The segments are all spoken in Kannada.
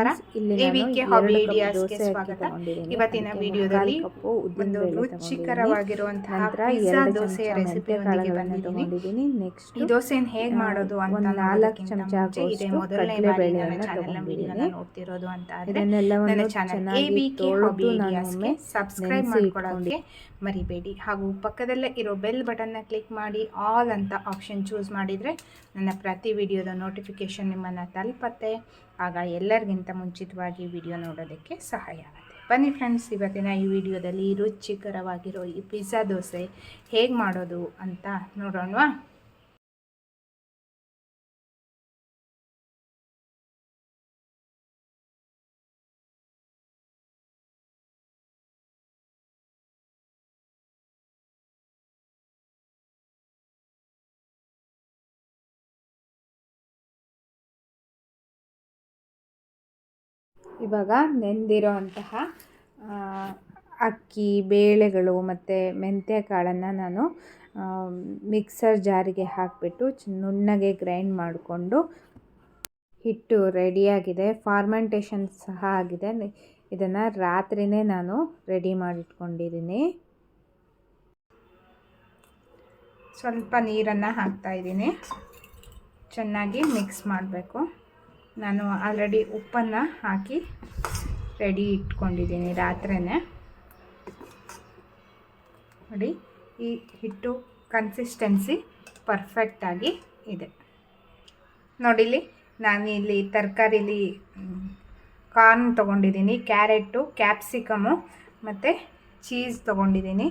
ನಮಸ್ಕಾರ. ಹಾಬಿ ಐಡಿಯಾಸ್ಗೆ ಸ್ವಾಗತ. ಇವತ್ತಿನ ವಿಡಿಯೋದಲ್ಲಿ ಒಂದು ರುಚಿಕರವಾಗಿರುವಂತಹ ಪಿಜ್ಜಾ ದೋಸೆಯ ಚಮಚ ರೆಸಿಪಿ ಮೆಂತ್ಯ ಒಂದಿಗೆ ಬಂದಿದ್ದೀನಿ. ನೆಕ್ಸ್ಟ್ ಈ ದೋಸೆಯನ್ನು ಹೇಗೆ ಮಾಡೋದು ಅಂತ ನಾಲ್ಕು ಚಮಚ ಇದೆ ಮೊದಲನೇ ಬಾರಿ ನನ್ನ ಕಡಲೆಬೇಳೆಯನ್ನು ಚಾನೆಲ್ನ ವಿಡಿಯೋನ ನೋಡ್ತಿರೋದು ಅಂತ ಆದರೆ ನನ್ನ channel A V K hobby ಐಡಿಯಾಸ್ಗೆ subscribe ನೆನೆಸಿ ಮಾಡ್ಕೊಳ್ಳೋಕ್ಕೆ ಮರಿಬೇಡಿ. ಹಾಗೂ ಪಕ್ಕದಲ್ಲೇ ಇರೋ ಬೆಲ್ ಬಟನ್ನ ಕ್ಲಿಕ್ ಮಾಡಿ ಆಲ್ ಅಂತ ಆಪ್ಷನ್ ಚೂಸ್ ಮಾಡಿದರೆ ನನ್ನ ಪ್ರತಿ ವಿಡಿಯೋದ ನೋಟಿಫಿಕೇಷನ್ ನಿಮ್ಮನ್ನು ತಲುಪತ್ತೆ. ಆಗ ಎಲ್ಲರಿಗಿಂತ ಮುಂಚಿತವಾಗಿ ವಿಡಿಯೋ ನೋಡೋದಕ್ಕೆ ಸಹಾಯ ಆಗುತ್ತೆ. ಬನ್ನಿ ಫ್ರೆಂಡ್ಸ್ ಇವತ್ತಿನ ಈ ವಿಡಿಯೋದಲ್ಲಿ ರುಚಿಕರವಾಗಿರೋ ಈ ಪಿಜ್ಜಾ ದೋಸೆ ಹೇಗೆ ಮಾಡೋದು ಅಂತ ನೋಡೋಣವಾ? ಇವಾಗ ನೆಂದಿರೋ ಅಂತಹ ಅಕ್ಕಿ, ಬೇಳೆಗಳು ಮತ್ತು ಮೆಂತ್ಯ ಕಾಳನ್ನು ನಾನು ಮಿಕ್ಸರ್ ಜಾರಿಗೆ ಹಾಕಿಬಿಟ್ಟು ನುಣ್ಣಗೆ ಗ್ರೈಂಡ್ ಮಾಡಿಕೊಂಡು ಹಿಟ್ಟು ರೆಡಿಯಾಗಿದೆ ಫಾರ್ಮೆಂಟೇಷನ್ ಸಹ ಆಗಿದೆ. ಇದನ್ನು ರಾತ್ರಿನೇ ನಾನು ರೆಡಿ ಮಾಡಿಟ್ಕೊಂಡಿದ್ದೀನಿ. ಸ್ವಲ್ಪ ನೀರನ್ನು ಹಾಕ್ತಾ ಇದ್ದೀನಿ. ಚೆನ್ನಾಗಿ ಮಿಕ್ಸ್ ಮಾಡಬೇಕು. ನಾನು ಆಲ್ರೆಡಿ ಉಪ್ಪನ್ನು ಹಾಕಿ ರೆಡಿ ಇಟ್ಕೊಂಡಿದ್ದೀನಿ ರಾತ್ರಿನೇ. ನೋಡಿ, ಈ ಹಿಟ್ಟು ಕನ್ಸಿಸ್ಟೆನ್ಸಿ ಪರ್ಫೆಕ್ಟಾಗಿ ಇದೆ. ನೋಡಿಲಿ ನಾನು ಇಲ್ಲಿ ತರಕಾರಿಲಿ ಕಾರ್ನ್ ತೊಗೊಂಡಿದ್ದೀನಿ ಕ್ಯಾರೆಟು ಕ್ಯಾಪ್ಸಿಕಮು ಮತ್ತು ಚೀಸ್ ತೊಗೊಂಡಿದ್ದೀನಿ.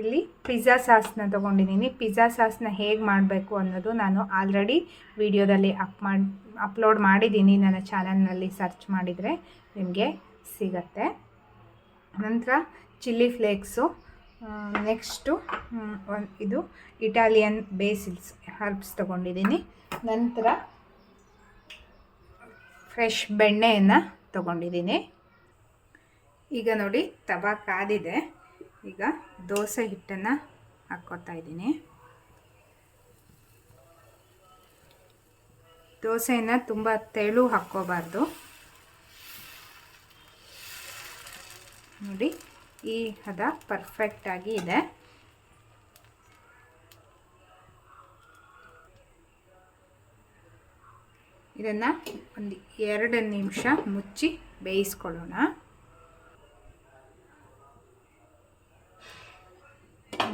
ಇಲ್ಲಿ ಪಿಜ್ಜಾ ಸಾಸ್ನ ತೊಗೊಂಡಿದ್ದೀನಿ. ಪಿಜ್ಜಾ ಸಾಸ್ನ ಹೇಗೆ ಮಾಡಬೇಕು ಅನ್ನೋದು ನಾನು ಆಲ್ರೆಡಿ ವಿಡಿಯೋದಲ್ಲಿ ಅಪ್ ಮಾಡಿ ಅಪ್ಲೋಡ್ ಮಾಡಿದ್ದೀನಿ. ನನ್ನ ಚಾನಲ್ನಲ್ಲಿ ಸರ್ಚ್ ಮಾಡಿದರೆ ನಿಮಗೆ ಸಿಗತ್ತೆ. ನಂತರ ಚಿಲ್ಲಿ ಫ್ಲೇಕ್ಸು ನೆಕ್ಸ್ಟು ಇದು ಇಟಾಲಿಯನ್ ಬೇಸಿಲ್ಸ್ ಹರ್ಬ್ಸ್ ತೊಗೊಂಡಿದ್ದೀನಿ. ನಂತರ ಫ್ರೆಶ್ ಬೆಣ್ಣೆಯನ್ನು ತೊಗೊಂಡಿದ್ದೀನಿ. ಈಗ ನೋಡಿ, ತವಾ ಕಾದಿದೆ. ಈಗ ದೋಸೆ ಹಿಟ್ಟನ್ನು ಹಾಕ್ಕೋತಾ ಇದ್ದೀನಿ. ದೋಸೆಯನ್ನು ತುಂಬ ತೆಳು ಹಾಕ್ಕೋಬಾರ್ದು. ನೋಡಿ, ಈ ಹದ ಪರ್ಫೆಕ್ಟಾಗಿ ಇದೆ. ಇದನ್ನು ಒಂದು ಎರಡು ನಿಮಿಷ ಮುಚ್ಚಿ ಬೇಯಿಸ್ಕೊಳ್ಳೋಣ.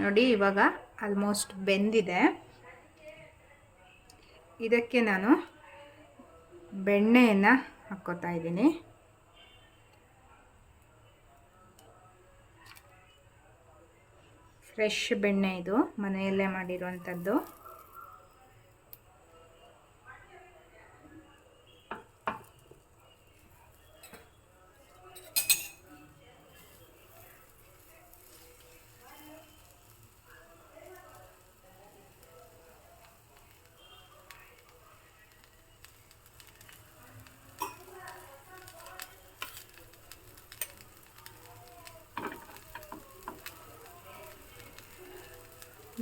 ನೋಡಿ ಇವಾಗ ಆಲ್ಮೋಸ್ಟ್ ಬೆಂದಿದೆ. ಇದಕ್ಕೆ ನಾನು ಬೆಣ್ಣೆಯನ್ನು ಹಾಕ್ಕೋತಾ ಇದ್ದೀನಿ. ಫ್ರೆಶ್ ಬೆಣ್ಣೆ ಇದು ಮನೆಯಲ್ಲೇ ಮಾಡಿರುವಂಥದ್ದು.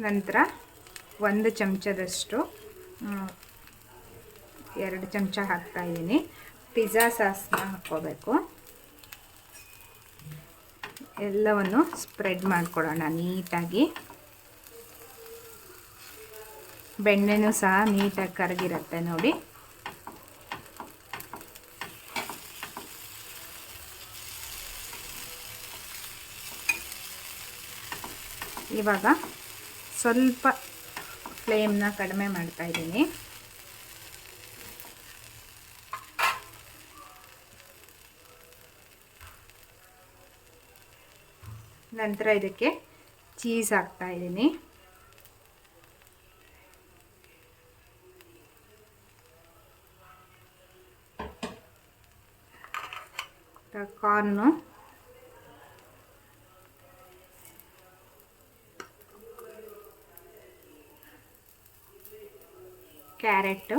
ನಂತರ ಒಂದು ಚಮಚದಷ್ಟು ಎರಡು ಚಮಚ ಹಾಕ್ತಾಯಿದ್ದೀನಿ ಪಿಜ್ಜಾ ಸಾಸ್ನ ಹಾಕ್ಕೋಬೇಕು. ಎಲ್ಲವನ್ನು ಸ್ಪ್ರೆಡ್ ಮಾಡಿಕೊಡೋಣ ನೀಟಾಗಿ. ಬೆಣ್ಣೆನೂ ಸಹ ನೀಟಾಗಿ ಕರಗಿರುತ್ತೆ ನೋಡಿ. ಇವಾಗ ಸ್ವಲ್ಪ ಫ್ಲೇಮ್ನ ಕಡಿಮೆ ಮಾಡ್ತಾ ಇದ್ದೀನಿ. ನಂತರ ಇದಕ್ಕೆ ಚೀಸ್ ಹಾಕ್ತಾ ಇದ್ದೀನಿ. ಕಾರ್ನು ಕ್ಯಾರೆಟು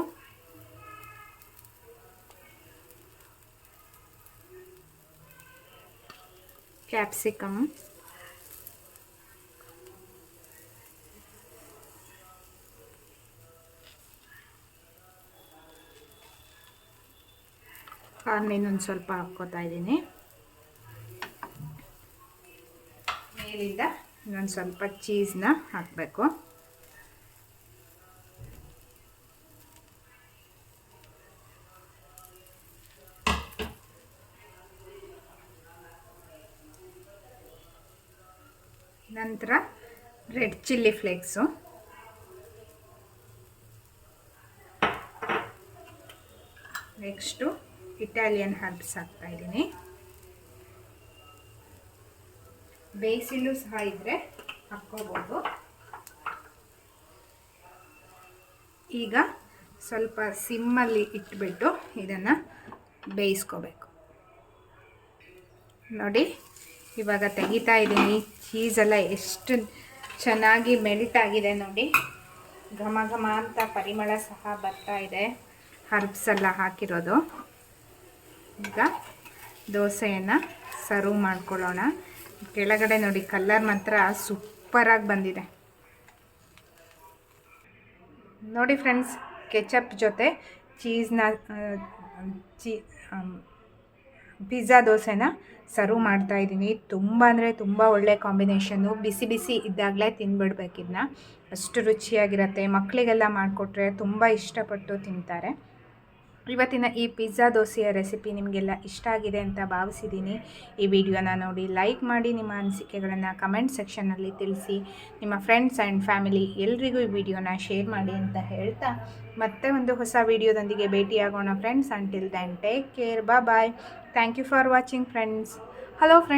ಕ್ಯಾಪ್ಸಿಕಮ್ ಕಾರ್ನ್ ಇನ್ನೊಂದು ಸ್ವಲ್ಪ ಹಾಕ್ಕೋತಾ ಇದ್ದೀನಿ ಮೇಲಿಂದ ಇನ್ನೊಂದು ಸ್ವಲ್ಪ ಚೀಸ್ನ ಹಾಕಬೇಕು ನಂತರ red chilli flakes. Next Italian herbs ಹಾಕ್ತಾ ಇದ್ದೀನಿ. ಬೇಸಿಲು ಸಹ ಇದ್ದರೆ ಹಾಕ್ಕೋಬೋದು. ಈಗ ಸ್ವಲ್ಪ ಸಿಮ್ಮಲ್ಲಿ ಇಟ್ಬಿಟ್ಟು ಇದನ್ನು ಬೇಯಿಸ್ಕೋಬೇಕು. ನೋಡಿ. ಇವಾಗ ತೆಗಿತಾ ಇದ್ದೀನಿ. ಚೀಸೆಲ್ಲ ಎಷ್ಟು ಚೆನ್ನಾಗಿ ಮೆಲ್ಟ್ ಆಗಿದೆ ನೋಡಿ. ಘಮ ಘಮ ಅಂತ ಪರಿಮಳ ಸಹ ಬರ್ತಾ ಇದೆ. ಹರ್ಬ್ಸ್ ಎಲ್ಲ ಹಾಕಿರೋದು. ಈಗ ದೋಸೆಯನ್ನು ಸರ್ವ್ ಮಾಡ್ಕೊಳ್ಳೋಣ. ಕೆಳಗಡೆ ನೋಡಿ ಕಲ್ಲರ್ ಮಾತ್ರ ಸೂಪರಾಗಿ ಬಂದಿದೆ. ನೋಡಿ ಫ್ರೆಂಡ್ಸ್ ಕೆಚಪ್ ಜೊತೆ ಚೀಸ್ನ ಚೀ ಪಿಜ್ಜಾ ದೋಸೆನ ಸರ್ವ್ ಮಾಡ್ತಾ ಇದ್ದೀನಿ. ತುಂಬ ಅಂದರೆ ತುಂಬ ಒಳ್ಳೆ ಕಾಂಬಿನೇಷನ್ನು ಬಿಸಿ ಬಿಸಿ ಇದ್ದಾಗಲೇ ತಿಂದ್ಬಿಡ್ಬೇಕಿದ್ನ ಅಷ್ಟು ರುಚಿಯಾಗಿರುತ್ತೆ. ಮಕ್ಕಳಿಗೆಲ್ಲ ಮಾಡಿಕೊಟ್ರೆ ತುಂಬ ಇಷ್ಟಪಟ್ಟು ತಿಂತಾರೆ. ಇವತ್ತಿನ ಈ ಪಿಜ್ಜಾ ದೋಸೆಯ ರೆಸಿಪಿ ನಿಮಗೆಲ್ಲ ಇಷ್ಟ ಆಗಿದೆ ಅಂತ ಭಾವಿಸಿದ್ದೀನಿ. ಈ ವಿಡಿಯೋನ ನೋಡಿ ಲೈಕ್ ಮಾಡಿ, ನಿಮ್ಮ ಅನಿಸಿಕೆಗಳನ್ನು ಕಮೆಂಟ್ ಸೆಕ್ಷನ್ನಲ್ಲಿ ತಿಳಿಸಿ. ನಿಮ್ಮ ಫ್ರೆಂಡ್ಸ್ ಆ್ಯಂಡ್ ಫ್ಯಾಮಿಲಿ ಎಲ್ರಿಗೂ ಈ ವಿಡಿಯೋನ ಶೇರ್ ಮಾಡಿ ಅಂತ ಹೇಳ್ತಾ ಮತ್ತೆ ಒಂದು ಹೊಸ ವಿಡಿಯೋದೊಂದಿಗೆ ಭೇಟಿಯಾಗೋಣ. Friends until then take care ಬಾ bye thank you for watching friends hello friends